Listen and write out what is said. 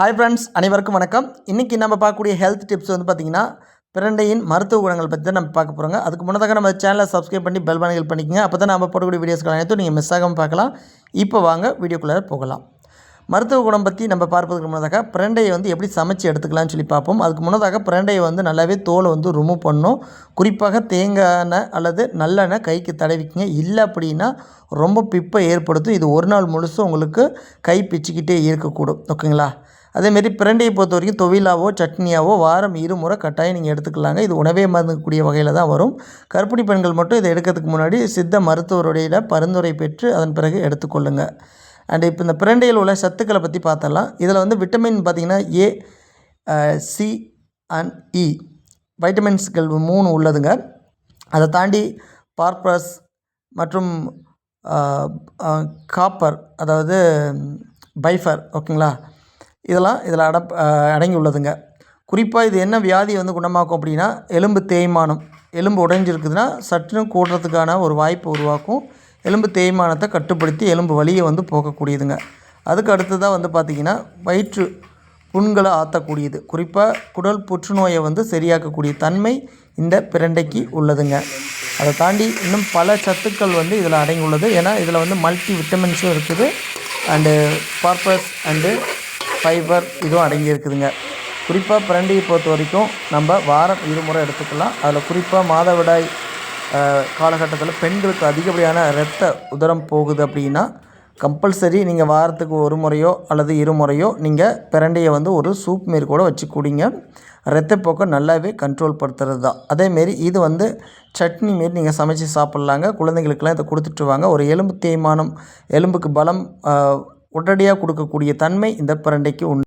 Hi friends அனைவருக்கும் வணக்கம். இன்றைக்கி நம்ம பார்க்கக்கூடிய ஹெல்த் டிப்ஸ் வந்து பார்த்திங்கன்னா பிரண்டையின் மருத்துவ குணங்கள் பற்றி தான் நம்ம பார்க்க போகிறோங்க அதுக்கு முன்னதாக நம்ம சேனலை சப்ஸ்கிரைப் பண்ணி பெல் பணிகள் பண்ணிக்கங்க. அப்போ தான் நம்ம போடக்கூடிய வீடியோஸ்கள் அனைத்தும் நீங்கள் மிஸ் ஆகாமல் பார்க்கலாம். இப்போ வாங்க வீடியோக்குள்ளே போகலாம். மருத்துவ குணம் பற்றி நம்ம பார்ப்பதற்கு முன்னதாக பிரண்டையை வந்து எப்படி சமைச்சு எடுத்துக்கலாம்னு சொல்லி பார்ப்போம். அதுக்கு முன்னதாக பிரண்டையை வந்து நல்லாவே தோலை வந்து ரிமூவ் பண்ணணும். குறிப்பாக தேங்காய் எண்ணெய் அல்லது நல்லெண்ணெய் கைக்கு தடவிக்குங்க. இல்லை அப்படின்னா ரொம்ப பிப்பை ஏற்படுத்தும். இது ஒரு நாள் முழுசும் உங்களுக்கு கை பிச்சுக்கிட்டே இருக்கக்கூடும். ஓகேங்களா? அதேமாரி பிரண்டையை பொறுத்த வரைக்கும் தொவிலாவோ சட்னியாவோ வாரம் இருமுறை கட்டாயம் நீங்கள் எடுத்துக்கலாங்க. இது உணவே மருந்துக்கூடிய வகையில் தான் வரும். கர்ப்பிணி பெண்கள் மட்டும் இதை எடுக்கிறதுக்கு முன்னாடி சித்த மருத்துவருடைய பரிந்துரை பெற்று அதன் பிறகு எடுத்துக்கொள்ளுங்கள் அண்ட் இப்போ இந்த பிரண்டையில் உள்ள சத்துக்களை பற்றி பார்த்தலாம் இதில் வந்து விட்டமின் பார்த்திங்கன்னா ஏ சி அண்ட் இ. வைட்டமின்ஸ்கள் மூணு உள்ளதுங்க. அதை தாண்டி பார்ப்பரஸ் மற்றும் காப்பர் அதாவது பைஃபர் ஓகேங்களா? இதெல்லாம் இதில் அட அடங்கி உள்ளதுங்க குறிப்பாக இது என்ன வியாதி வந்து குணமாக்கும் அப்படின்னா எலும்பு தேய்மானம். எலும்பு உடைஞ்சிருக்குதுன்னா சற்றுன்னு கூடுறதுக்கான ஒரு வாய்ப்பு உருவாக்கும். எலும்பு தேய்மானத்தை கட்டுப்படுத்தி எலும்பு வலியை வந்து போக்கக்கூடியதுங்க. அதுக்கு அடுத்ததாக வந்து பார்த்திங்கன்னா வயிற்று புண்களை ஆற்றக்கூடியது குறிப்பாக குடல் புற்றுநோயை வந்து சரியாக்கக்கூடிய தன்மை இந்த பிரண்டைக்கு உள்ளதுங்க. அதை தாண்டி இன்னும் பல சத்துக்கள் வந்து இதில் அடங்கி உள்ளது ஏன்னா இதில் வந்து மல்டி விட்டமின்ஸும் இருக்குது. அண்டு பர்பஸ் அண்டு ஃபைபர் இதுவும் அடங்கியிருக்குதுங்க குறிப்பாக பிரண்டியை பொறுத்த வரைக்கும் நம்ம வாரம் இருமுறை எடுத்துக்கலாம். அதில் குறிப்பாக மாதவிடாய் காலகட்டத்தில் பெண்களுக்கு அதிகப்படியான இரத்த உதரம் போகுது அப்படின்னா கம்பல்சரி நீங்கள் வாரத்துக்கு ஒரு முறையோ அல்லது இருமுறையோ நீங்கள் பிரண்டையை வந்து ஒரு சூப் மாரி கூட வச்சு குடிங்க ரத்தப்போக்கை நல்லாவே கண்ட்ரோல் படுத்துறது தான் அதேமாரி இது வந்து சட்னி மாரி நீங்கள் சமைச்சு சாப்பிட்லாங்க. குழந்தைங்களுக்கெல்லாம் இதை கொடுத்துட்டு வாங்க. ஒரு எலும்பு தேய்மானம் எலும்புக்கு பலம் உடனடியாக கொடுக்கக்கூடிய தன்மை இந்த பிரண்டைக்கு உண்டு.